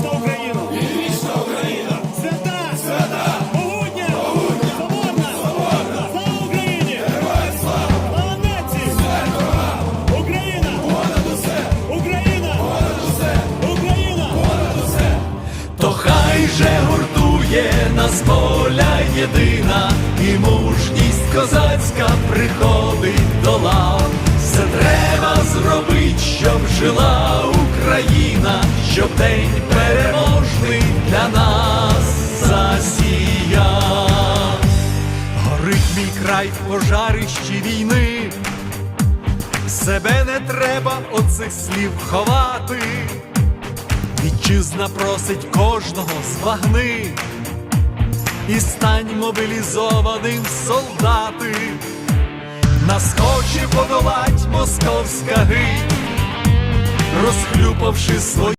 вічна Україна! Вічна Україна! Свята! Свята! Могутня! Могутня! Слава Україні! Героям слава! Слава нації! Смерть! Україна! Понад усе! Україна! Понад усе! Україна! Понад усе! То хай же гуртує нас воля єдина, і мужність козацька приходить до лав. Все треба зробить, щоб жила Україна, щоб день переможний для нас засіяв. Горить мій край в пожарищі війни. Себе не треба оцих слів ховати. Вітчизна просить кожного збагни і стань мобілізованим солдати. Нас хоче подолать московська гить, розхлюпавши свої.